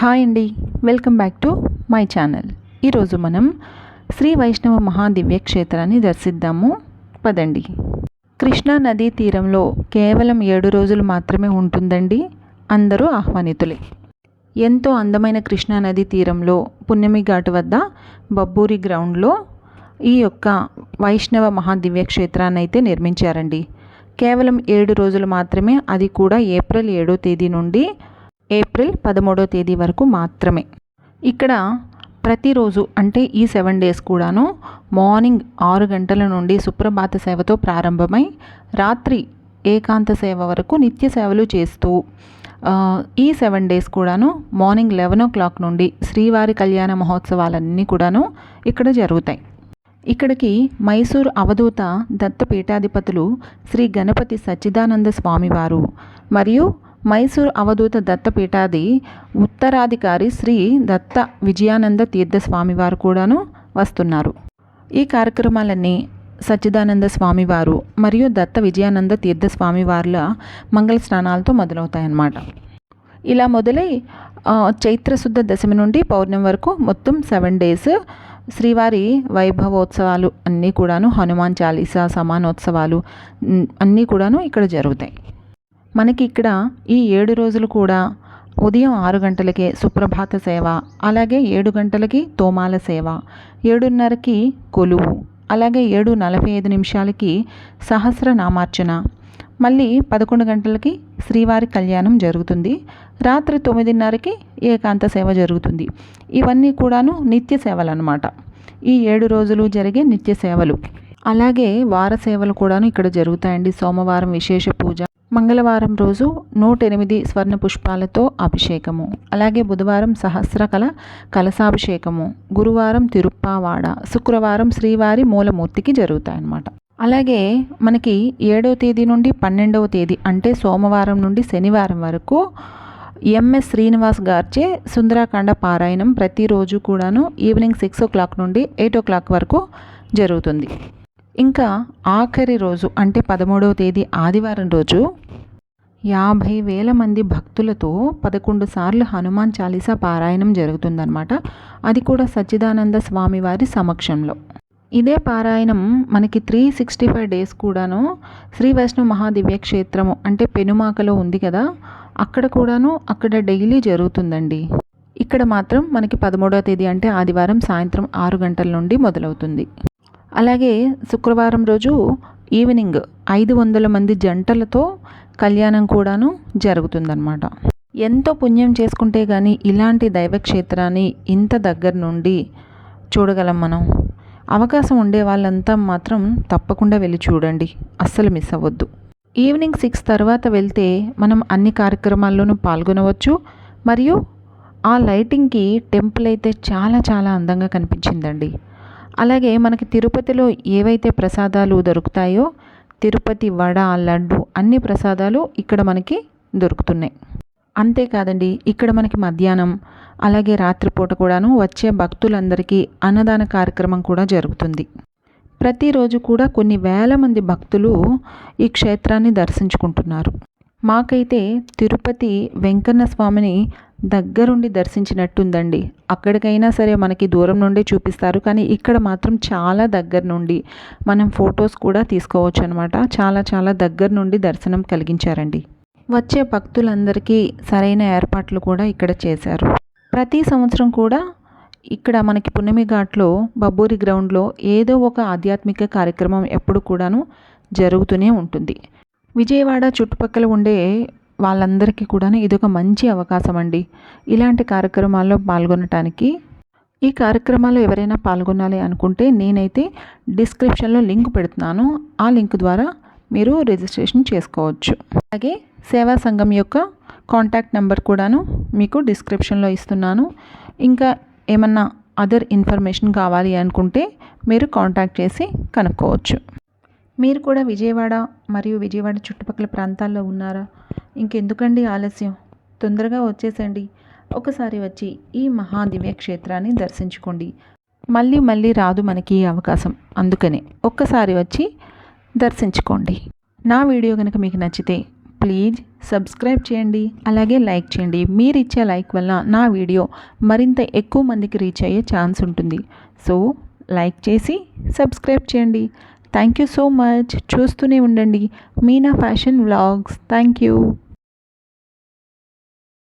Hi అండి. Welcome back to my channel. ఈరోజు మనం శ్రీ వైష్ణవ మహాదివ్య క్షేత్రాన్ని దర్శిద్దాము. పదండి. కృష్ణా నదీ తీరంలో కేవలం ఏడు రోజులు మాత్రమే ఉంటుందండి. అందరూ ఆహ్వానితులే. ఎంతో అందమైన కృష్ణా నదీ తీరంలో పున్నమి ఘాట్ వద్ద బబ్బూరి గ్రౌండ్లో ఈ యొక్క వైష్ణవ మహాదివ్య క్షేత్రాన్ని అయితే నిర్మించారండి. కేవలం ఏడు రోజులు మాత్రమే అది కూడా ఏప్రిల్ ఏడో తేదీ నుండి ఏప్రిల్ పదమూడో తేదీ వరకు మాత్రమే. ఇక్కడ ప్రతిరోజు అంటే ఈ సెవెన్ డేస్ కూడాను మార్నింగ్ ఆరు గంటల నుండి సుప్రభాత సేవతో ప్రారంభమై రాత్రి ఏకాంత సేవ వరకు నిత్య సేవలు చేస్తూ ఈ సెవెన్ డేస్ కూడాను మార్నింగ్ లెవెన్ ఓ క్లాక్ నుండి శ్రీవారి కళ్యాణ మహోత్సవాలన్నీ కూడాను ఇక్కడ జరుగుతాయి. ఇక్కడికి మైసూర్ అవధూత దత్తపీఠాధిపతులు శ్రీ గణపతి సచ్చిదానంద స్వామివారు మరియు మైసూర్ అవధూత దత్తపీఠాది ఉత్తరాధికారి శ్రీ దత్త విజయానంద తీర్థ స్వామివారు కూడాను వస్తున్నారు. ఈ కార్యక్రమాలన్నీ సచ్చిదానంద స్వామివారు మరియు దత్త విజయానంద తీర్థ స్వామివార్ల మంగళ స్నానాలతో మొదలవుతాయన్నమాట. ఇలా మొదలై చైత్రశుద్ధ దశమి నుండి పౌర్ణమి వరకు మొత్తం సెవెన్ డేస్ శ్రీవారి వైభవోత్సవాలు అన్నీ కూడాను హనుమాన్ చాలీసా సమానోత్సవాలు అన్నీ కూడాను ఇక్కడ జరుగుతాయి. మనకి ఇక్కడ ఈ ఏడు రోజులు కూడా ఉదయం ఆరు గంటలకే సుప్రభాత సేవ అలాగే ఏడు గంటలకి తోమాల సేవ ఏడున్నరకి కొలువు అలాగే ఏడు నలభై ఐదు నిమిషాలకి సహస్రనామార్చన. మళ్ళీ పదకొండు గంటలకి శ్రీవారి కళ్యాణం జరుగుతుంది. రాత్రి తొమ్మిదిన్నరకి ఏకాంత సేవ జరుగుతుంది. ఇవన్నీ కూడాను నిత్య సేవలు అన్నమాట ఈ ఏడు రోజులు జరిగే నిత్య సేవలు. అలాగే వార సేవలు కూడాను ఇక్కడ జరుగుతాయండి. సోమవారం విశేష పూజ మంగళవారం రోజు నూట ఎనిమిది స్వర్ణ పుష్పాలతో అభిషేకము. అలాగే బుధవారం సహస్రకల కలశాభిషేకము. గురువారం తిరుప్పావాడ. శుక్రవారం శ్రీవారి మూలమూర్తికి జరుగుతాయన్నమాట. అలాగే మనకి ఏడవ తేదీ నుండి పన్నెండవ తేదీ అంటే సోమవారం నుండి శనివారం వరకు ఎంఎస్ శ్రీనివాస్ గారిచే సుందరాకాండ పారాయణం ప్రతిరోజు కూడాను ఈవినింగ్ సిక్స్ ఓ క్లాక్ నుండి ఎయిట్ ఓ క్లాక్ వరకు జరుగుతుంది. ఇంకా ఆఖరి రోజు అంటే పదమూడవ తేదీ ఆదివారం రోజు యాభై వేల మంది భక్తులతో పదకొండు సార్లు హనుమాన్ చాలీసా పారాయణం జరుగుతుందన్నమాట. అది కూడా సచ్చిదానంద స్వామి వారి సమక్షంలో. ఇదే పారాయణం మనకి త్రీ సిక్స్టీ ఫైవ్ డేస్ కూడాను శ్రీ వైష్ణవ మహాదివ్య క్షేత్రము అంటే పెనుమాకలో ఉంది కదా అక్కడ కూడాను అక్కడ డైలీ జరుగుతుందండి. ఇక్కడ మాత్రం మనకి పదమూడవ తేదీ అంటే ఆదివారం సాయంత్రం ఆరు గంటల నుండి మొదలవుతుంది. అలాగే శుక్రవారం రోజు ఈవినింగ్ ఐదు వందల మంది జంటలతో కళ్యాణం కూడాను జరుగుతుందన్నమాట. ఎంతో పుణ్యం చేసుకుంటే కానీ ఇలాంటి దైవక్షేత్రాన్ని ఇంత దగ్గర నుండి చూడగలం మనం. అవకాశం ఉండే వాళ్ళంతా మాత్రం తప్పకుండా వెళ్ళి చూడండి. అస్సలు మిస్ అవ్వద్దు. ఈవినింగ్ సిక్స్ తర్వాత వెళ్తే మనం అన్ని కార్యక్రమాల్లోనూ పాల్గొనవచ్చు. మరియు ఆ లైటింగ్కి టెంపుల్ అయితే చాలా చాలా అందంగా కనిపించిందండి. అలాగే మనకి తిరుపతిలో ఏవైతే ప్రసాదాలు దొరుకుతాయో తిరుపతి వడ లడ్డు అన్ని ప్రసాదాలు ఇక్కడ మనకి దొరుకుతున్నాయి. అంతేకాదండి ఇక్కడ మనకి మధ్యాహ్నం అలాగే రాత్రిపూట కూడాను వచ్చే భక్తులందరికీ అన్నదాన కార్యక్రమం కూడా జరుగుతుంది. ప్రతిరోజు కూడా కొన్ని వేల మంది భక్తులు ఈ క్షేత్రాన్ని దర్శించుకుంటున్నారు. మాకైతే తిరుపతి వెంకన్న స్వామిని దగ్గరుండి దర్శించినట్టుందండి. అక్కడికైనా సరే మనకి దూరం నుండి చూపిస్తారు. కానీ ఇక్కడ మాత్రం చాలా దగ్గర నుండి మనం ఫొటోస్ కూడా తీసుకోవచ్చు అనమాట చాలా చాలా దగ్గర నుండి దర్శనం కలిగించారండి. వచ్చే భక్తులందరికీ సరైన ఏర్పాట్లు కూడా ఇక్కడ చేశారు. ప్రతి సంవత్సరం కూడా ఇక్కడ మనకి పున్నమి ఘాట్లో బబ్బూరి గ్రౌండ్లో ఏదో ఒక ఆధ్యాత్మిక కార్యక్రమం ఎప్పుడు కూడాను జరుగుతూనే ఉంటుంది. విజయవాడ చుట్టుపక్కల ఉండే వాళ్ళందరికీ కూడా ఇదొక మంచి అవకాశం అండి ఇలాంటి కార్యక్రమాల్లో పాల్గొనటానికి ఈ కార్యక్రమాల్లో ఎవరైనా పాల్గొనాలి అనుకుంటే నేనైతే డిస్క్రిప్షన్లో లింక్ పెడుతున్నాను. ఆ లింక్ ద్వారా మీరు రిజిస్ట్రేషన్ చేసుకోవచ్చు. అలాగే సేవా సంఘం యొక్క కాంటాక్ట్ నెంబర్ కూడాను మీకు డిస్క్రిప్షన్లో ఇస్తున్నాను. ఇంకా ఏమన్నా అదర్ ఇన్ఫర్మేషన్ కావాలి అనుకుంటే మీరు కాంటాక్ట్ చేసి కనుక్కోవచ్చు. మీరు కూడా విజయవాడ మరియు విజయవాడ చుట్టుపక్కల ప్రాంతాల్లో ఉన్నారా? ఇంకెందుకండి ఆలస్యం? తొందరగా వచ్చేసండి. ఒకసారి వచ్చి ఈ మహా దివ్యక్షేత్రాన్ని దర్శించుకోండి. మళ్ళీ మళ్ళీ రాదు మనకి ఈ అవకాశం. అందుకనే ఒక్కసారి వచ్చి దర్శించుకోండి. నా వీడియో కనుక మీకు నచ్చితే ప్లీజ్ సబ్స్క్రైబ్ చేయండి. అలాగే లైక్ చేయండి. మీరు ఇచ్చే లైక్ వల్ల నా వీడియో మరింత ఎక్కువ మందికి రీచ్ అయ్యే ఛాన్స్ ఉంటుంది. సో లైక్ చేసి సబ్స్క్రైబ్ చేయండి. థ్యాంక్ యూ సో మచ్ చూస్తూనే ఉండండి. Meena fashion vlogs thank you